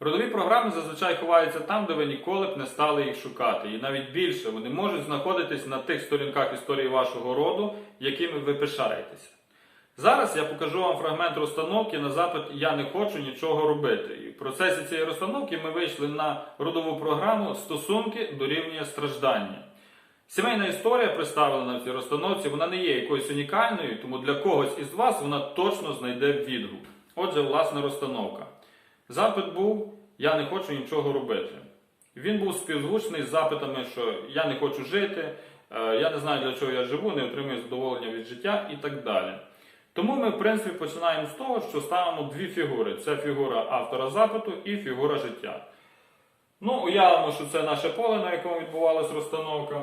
Родові програми зазвичай ховаються там, де ви ніколи б не стали їх шукати. І навіть більше вони можуть знаходитись на тих сторінках історії вашого роду, якими ви пишаєтеся. Зараз я покажу вам фрагмент розстановки на запит Я не хочу нічого робити. І в процесі цієї розстановки ми вийшли на родову програму Стосунки дорівнює страждання. Сімейна історія, представлена в цій розстановці, вона не є якоюсь унікальною, тому для когось із вас вона точно знайде відгук. Отже, власна розстановка. Запит був Я не хочу нічого робити. Він був співзвучний з запитами, що я не хочу жити, е, я не знаю, для чого я живу, не отримую задоволення від життя і так далі. Тому ми, в принципі, починаємо з того, що ставимо дві фігури: це фігура автора запиту і фігура життя. Ну, уявимо, що це наше поле, на якому відбувалася розстановка.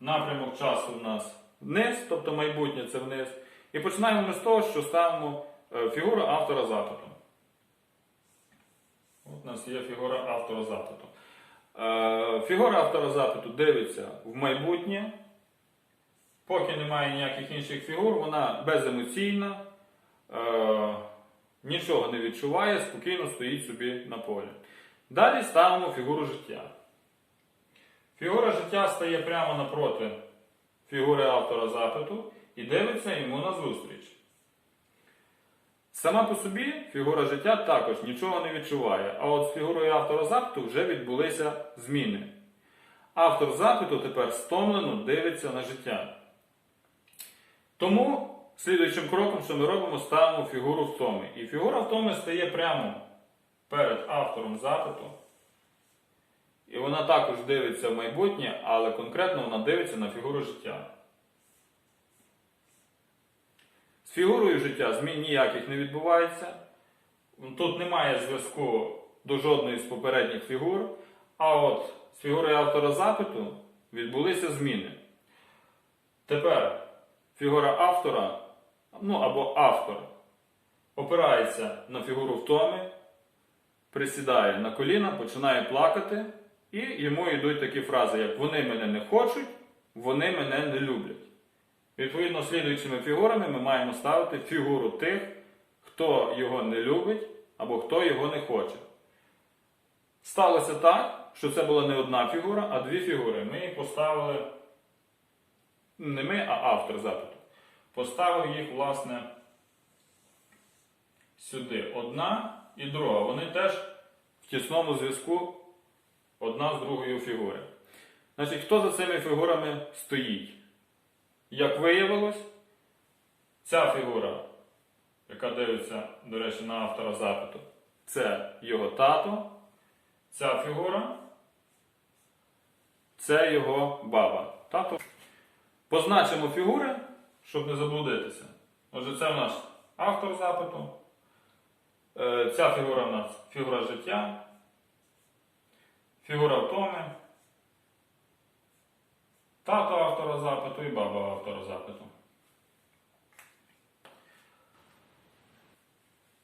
Напрямок часу у нас вниз, тобто майбутнє це вниз. І починаємо ми з того, що ставимо е, фігуру автора запиту. У нас є фігура автора запиту. Е, Фігура автора запиту дивиться в майбутнє. Поки немає ніяких інших фігур, вона беземоційна, е, нічого не відчуває, спокійно стоїть собі на полі. Далі ставимо фігуру життя. Фігура життя стає прямо напроти фігури автора запиту і дивиться йому на зустріч. Сама по собі фігура життя також нічого не відчуває, а от з фігурою автора запиту вже відбулися зміни. Автор запиту тепер стомлено дивиться на життя. Тому слідуючим кроком, що ми робимо, ставимо фігуру втоми. І фігура втоми стає прямо перед автором запиту. І вона також дивиться в майбутнє, але конкретно вона дивиться на фігуру життя. Фігурою життя змін ніяких не відбувається. Тут немає зв'язку до жодної з попередніх фігур. А от з фігурою автора запиту відбулися зміни. Тепер фігура автора, ну або автор, опирається на фігуру втоми, присідає на коліна, починає плакати, і йому йдуть такі фрази, як вони мене не хочуть, вони мене не люблять. Відповідно, слідуючими фігурами ми маємо ставити фігуру тих, хто його не любить або хто його не хоче. Сталося так, що це була не одна фігура, а дві фігури. Ми їх поставили не ми, а автор запиту. Поставив їх, власне, сюди. Одна і друга. Вони теж в тісному зв'язку одна з другою фігури. Значить, хто за цими фігурами стоїть? Як виявилось, ця фігура, яка дивиться, до речі, на автора запиту, це його тато. Ця фігура це його баба. Тато. Позначимо фігури, щоб не заблудитися. Отже, це в нас автор запиту. Е, Ця фігура в нас фігура життя, фігура втоми, тато автора запиту і баба автора запиту.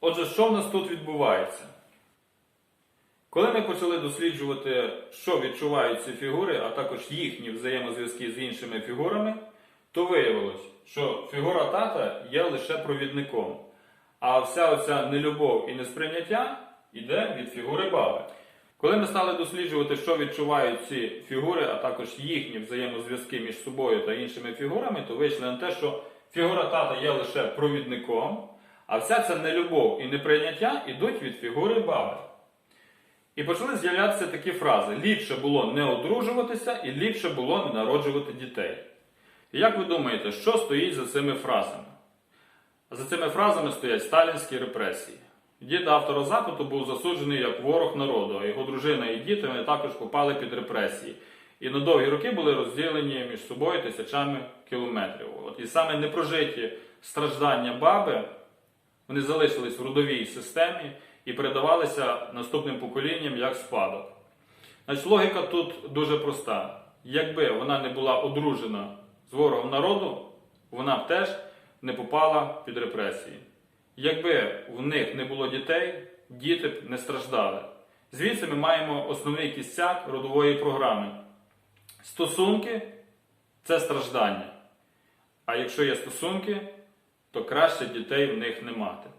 Отже, що в нас тут відбувається? Коли ми почали досліджувати, що відчувають ці фігури, а також їхні взаємозв'язки з іншими фігурами, то виявилось, що фігура тата є лише провідником, а вся оця нелюбов і несприйняття йде від фігури баби. Коли ми стали досліджувати, що відчувають ці фігури, а також їхні взаємозв'язки між собою та іншими фігурами, то вийшли на те, що фігура тата є лише провідником, а вся ця нелюбов і неприйняття йдуть від фігури баби. І почали з'являтися такі фрази: ліпше було не одружуватися і ліпше було не народжувати дітей. І як ви думаєте, що стоїть за цими фразами? За цими фразами стоять сталінські репресії. Дід автора запиту був засуджений як ворог народу, а його дружина і діти вони також попали під репресії. І на довгі роки були розділені між собою тисячами кілометрів. От, і саме непрожиті страждання баби вони залишились в родовій системі і передавалися наступним поколінням як спадок. Значить, логіка тут дуже проста. Якби вона не була одружена з ворогом народу, вона б теж не попала під репресії. Якби в них не було дітей, діти б не страждали. Звідси ми маємо основний кістяк родової програми. Стосунки це страждання. А якщо є стосунки, то краще дітей в них не мати.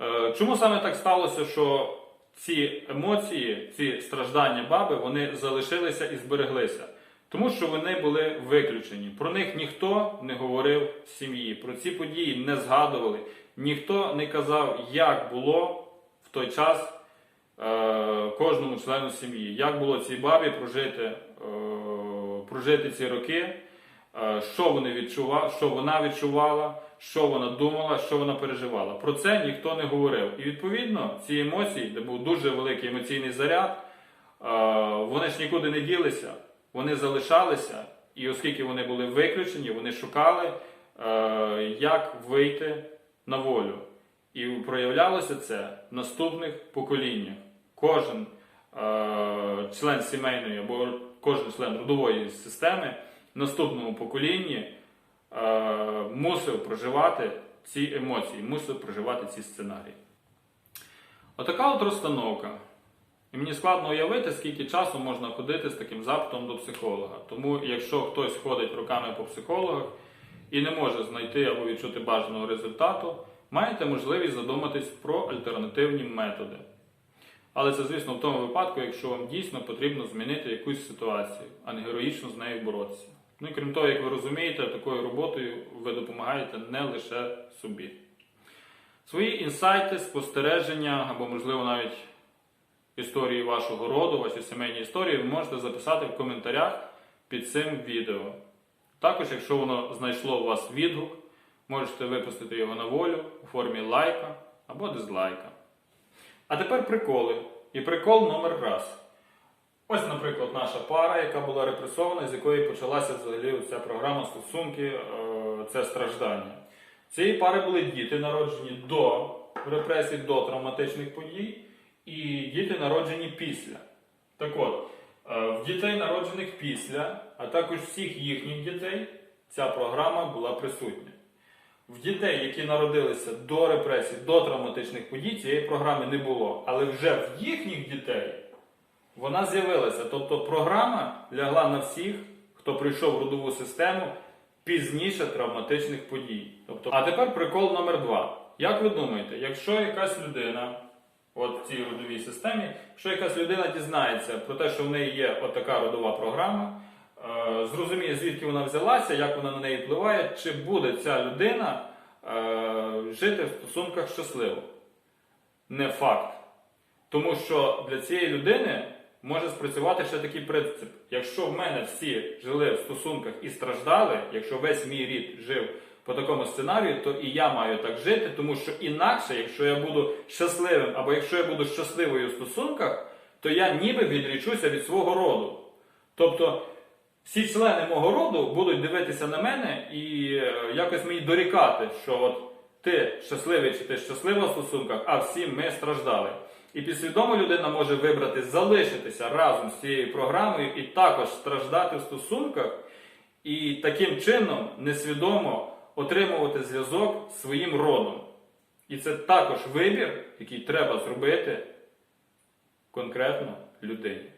Е, Чому саме так сталося, що ці емоції, ці страждання баби, вони залишилися і збереглися. Тому що вони були виключені. Про них ніхто не говорив в сім'ї. Про ці події не згадували. Ніхто не казав, як було в той час е, кожному члену сім'ї, як було цій бабі прожити, е, прожити ці роки, е, що, вони відчува, що вона відчувала, що вона думала, що вона переживала. Про це ніхто не говорив. І відповідно ці емоції, де був дуже великий емоційний заряд, е, вони ж нікуди не ділися, вони залишалися, і оскільки вони були виключені, вони шукали, е, як вийти на волю. І проявлялося це в наступних поколіннях. Кожен е, член сімейної або кожен член родової системи в наступному поколінні е, мусив проживати ці емоції, мусив проживати ці сценарії. Отака от розстановка. І мені складно уявити, скільки часу можна ходити з таким запитом до психолога. Тому, якщо хтось ходить роками по психологах і не може знайти або відчути бажаного результату, маєте можливість задуматись про альтернативні методи. Але це, звісно, в тому випадку, якщо вам дійсно потрібно змінити якусь ситуацію, а не героїчно з нею боротися. Ну і крім того, як ви розумієте, такою роботою ви допомагаєте не лише собі. Свої інсайти, спостереження або, можливо, навіть історії вашого роду, ваші сімейні історії, ви можете записати в коментарях під цим відео. Також, якщо воно знайшло у вас відгук, можете випустити його на волю у формі лайка або дизлайка. А тепер приколи. І прикол номер раз. Ось, наприклад, наша пара, яка була репресована, з якої почалася взагалі ця програма стосунки, е, це страждання. Цієї пари були діти, народжені до репресій, до травматичних подій, і діти народжені після. Так от, е, в дітей, народжених після, а також всіх їхніх дітей, ця програма була присутня. В дітей, які народилися до репресій, до травматичних подій, цієї програми не було. Але вже в їхніх дітей вона з'явилася. Тобто програма лягла на всіх, хто прийшов в родову систему пізніше травматичних подій. Тобто, а тепер прикол номер два. Як ви думаєте, якщо якась людина, от в цій родовій системі, якщо якась людина дізнається про те, що в неї є отака родова програма, зрозуміє, звідки вона взялася, як вона на неї впливає, чи буде ця людина е, жити в стосунках щасливо? Не факт. Тому що для цієї людини може спрацювати ще такий принцип. Якщо в мене всі жили в стосунках і страждали, якщо весь мій рід жив по такому сценарію, то і я маю так жити, тому що інакше, якщо я буду щасливим, або якщо я буду щасливою в стосунках, то я ніби відрічуся від свого роду. Тобто всі члени мого роду будуть дивитися на мене і е, якось мені дорікати, що от ти щасливий чи ти щаслива в стосунках, а всі ми страждали. І підсвідомо людина може вибрати залишитися разом з цією програмою і також страждати в стосунках, і таким чином несвідомо отримувати зв'язок з своїм родом. І це також вибір, який треба зробити конкретно людині.